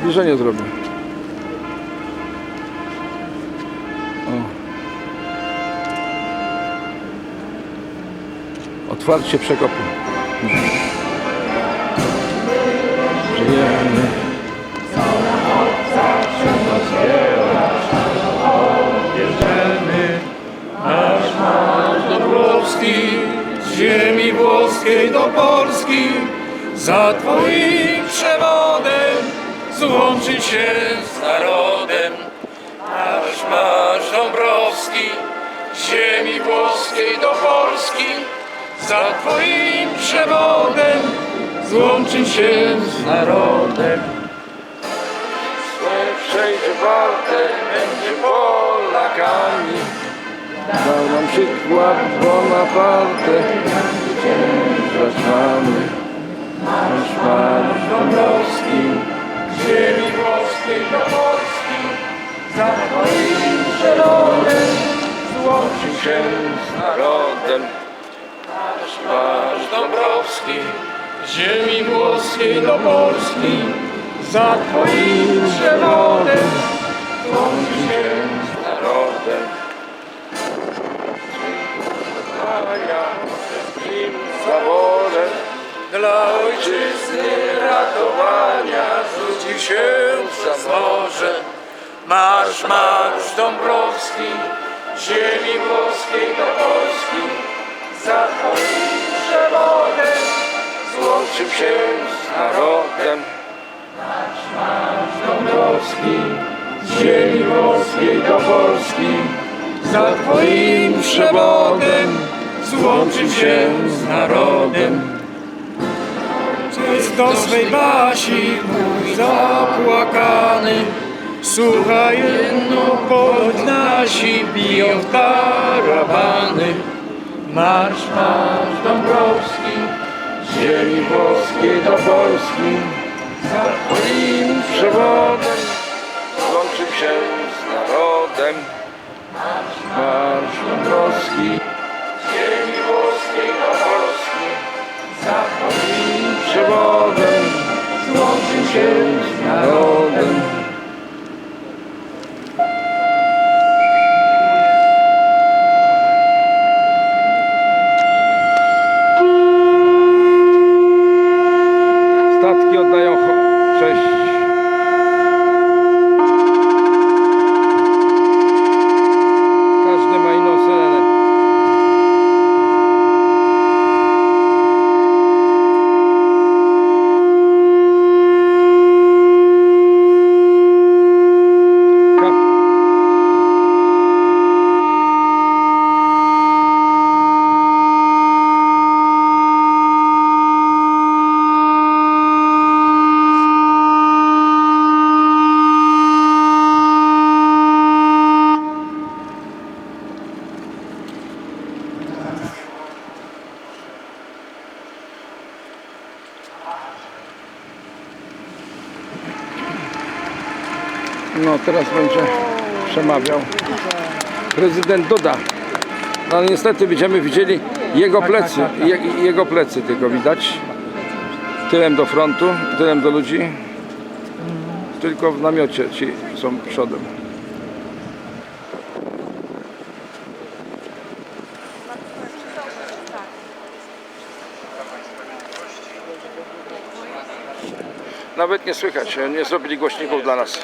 zbliżenie zrobię. O. Otwarcie przekopu. Żyjemy. Ziemi włoskiej do Polski, za Twoim złączyć się z narodem. Masz, masz Dąbrowski, ziemi włoskiej do Polski, za Twoim przewodem złączyć się z narodem. Przejdzie walkę między Polakami. Dał nam przykład Bonaparte. Zaczynamy. Nasz marsz Dąbrowski. Się z narodem. Nasz marsz Dąbrowski, ziemi włoskiej do Polski, za Twoim przewodem złączy się z narodem. A ja wszystkim zawodem Dla ojczyzny ratowania rzucił się przez morze. Marsz, marsz Dąbrowski, ziemi włoskiej do Polski, za Twoim przewodem złączył się z narodem. Dąbrowski, z ziemi włoskiej do Polski, za Twoim przewodem złączył się z narodem. Jest do swej basi mój zapłakany, słuchaj jedno ponoć nasi biją karawany. Marsz, marsz Dąbrowski, ziemi włoskiej do Polski, za oddają cześć. No teraz będzie przemawiał prezydent Duda. No ale niestety będziemy widzieli jego plecy, je, jego plecy tylko widać. Tyłem do frontu, tyłem do ludzi. Tylko w namiocie ci są przodem. Nawet nie słychać, nie zrobili głośników dla nas.